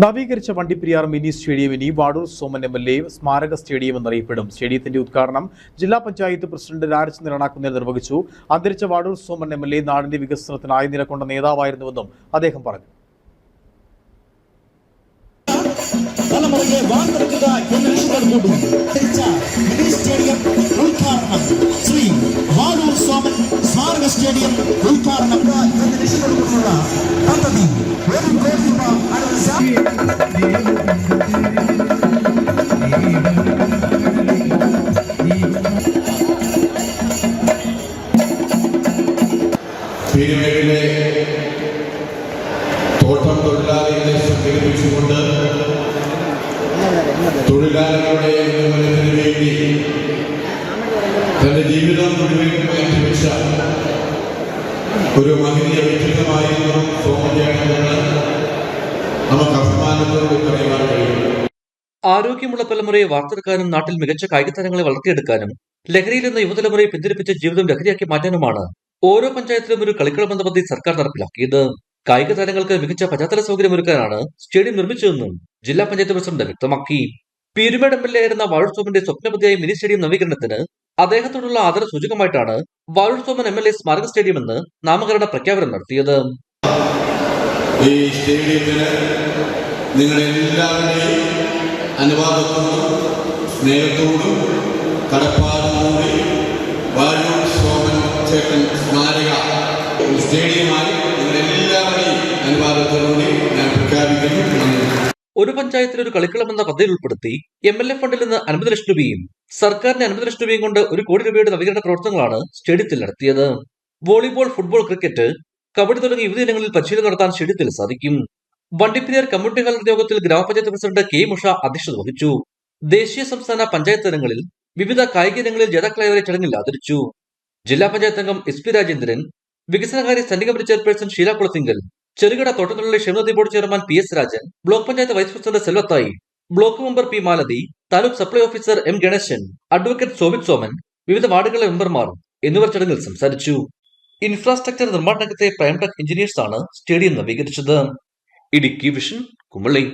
നവീകരിച്ച Vandiperiyar mini stadium ഇനി Vazhoor Soman M L A സ്മാരക സ്റ്റേഡിയം എന്നറിയപ്പെടും. സ്റ്റേഡിയത്തിന്റെ ഉദ്ഘാടനം ജില്ലാ പഞ്ചായത്ത് പ്രസിഡന്റ് രാജ് നിരണാക്കുന്ന നിർവഹിച്ചു. അന്തരിച്ച Vazhoor Soman M L A നാടിന്റെ വികസനത്തിനായി നിലകൊണ്ട നേതാവായിരുന്നുവെന്നും അദ്ദേഹം പറഞ്ഞു. ശ്രീ സോമൻ സ്മാരക സ്റ്റേഡിയം ഉദ്ഘാടനം. ഒരു കോടി രൂപ പീരുമേടിലെ തോട്ടം തൊഴിലാളികളെ സംഘടിപ്പിച്ചുകൊണ്ട് തൊഴിലാളികളുടെ ഉന്നമനത്തിന് വേണ്ടി തന്റെ ജീവിതം മുഴുവൻ മാറ്റിവെച്ച ഒരു മഹനീയ വ്യക്തിത്വമായിരുന്നു സോമചേട്ടനെന്ന് നമുക്ക് അഭിമാനത്തോട് പറയാൻ കഴിയും. ആരോഗ്യമുള്ള തലമുറയെ വാർത്തെടുക്കാനും നാട്ടിൽ മികച്ച കായിക താരങ്ങളെ വളർത്തിയെടുക്കാനും ലഹരിയിൽ നിന്ന് യുവതലമുറയെ പിന്തിരിപ്പിച്ച ജീവിതം ലഹരിയാക്കി മാറ്റാനുമാണ് ഓരോ പഞ്ചായത്തിലും ഒരു കളിക്കള പദ്ധതി സർക്കാർ നടപ്പിലാക്കിയത് കായിക താരങ്ങൾക്ക് മികച്ച പശ്ചാത്തല സൗകര്യമൊരുക്കാനാണ് സ്റ്റേഡിയം നിർമ്മിച്ചതെന്നും ജില്ലാ പഞ്ചായത്ത് പ്രസിഡന്റ് വ്യക്തമാക്കി. പീരുമേട് എം എൽ എ ആയിരുന്ന വാഴൂർ സോമന്റെ സ്വപ്നപതിയായ മിനി സ്റ്റേഡിയം നവീകരണത്തിന് അദ്ദേഹത്തോടുള്ള ആദര സൂചകമായിട്ടാണ് Vazhoor Soman M L A സ്മാരക സ്റ്റേഡിയം എന്ന് നാമകരണ പ്രഖ്യാപനം നടത്തിയത്. ഈ അനുവാദത്തോടും സ്നേഹത്തോടും കടപ്പാടുകൂടി വാഴൂർ സ്മാരക സ്റ്റേഡിയമായി ഒരു പഞ്ചായത്തിൽ ഒരു കളിക്കളം എന്ന പദ്ധതി ഉൾപ്പെടുത്തി എം എൽ എ ഫണ്ടിൽ നിന്ന് അൻപത് ലക്ഷം രൂപയും സർക്കാരിന്റെ അൻപത് ലക്ഷം രൂപയും കൊണ്ട് ഒരു കോടി രൂപയുടെ നവീകരണ പ്രവർത്തനങ്ങളാണ് സ്റ്റേഡിയത്തിൽ നടത്തിയത്. വോളിബോൾ ഫുട്ബോൾ ക്രിക്കറ്റ് കബഡി തുടങ്ങിയ വിവിധ ഇനങ്ങളിൽ പരിശീലനം നടത്താൻ സ്റ്റേഡിയത്തിൽ സാധിക്കും. വണ്ടിപ്പെരിയാർ കമ്മ്യൂണിറ്റി ഹാൾ യോഗത്തിൽ ഗ്രാമപഞ്ചായത്ത് പ്രസിഡന്റ് കെ മുഷ അധ്യക്ഷത വഹിച്ചു. ദേശീയ സംസ്ഥാന പഞ്ചായത്ത് തലങ്ങളിൽ വിവിധ കായിക ഇനങ്ങളിൽ ജേതാക്കളായവരെ ചടങ്ങിൽ ആദരിച്ചു. ജില്ലാ പഞ്ചായത്ത് അംഗം എസ് പി രാജേന്ദ്രൻ വികസനകാര്യ കമ്മിറ്റി ചെയർപേഴ്സൺ ഷീല കുളത്തിങ്കൽ ചെറുകിട തോട്ടത്തിലുള്ള ക്ഷേമനിധി board chairman P S Rajan block panchayat vice president സെൽവത്തായി block member P Malathi taluk supply officer M Ganesan advocate Sobith Soman വിവിധ വാർഡുകളിലെ മെമ്പർമാർ എന്നിവർ ചടങ്ങിൽ സംസാരിച്ചു. ഇൻഫ്രാസ്ട്രക്ചർ നിർമ്മാണ രംഗത്തെ പ്രൈംടെക് എഞ്ചിനീയേഴ്സ് ആണ് സ്റ്റേഡിയം നവീകരിച്ചത്. ഇടുക്കി വിഷൻ കുമളി.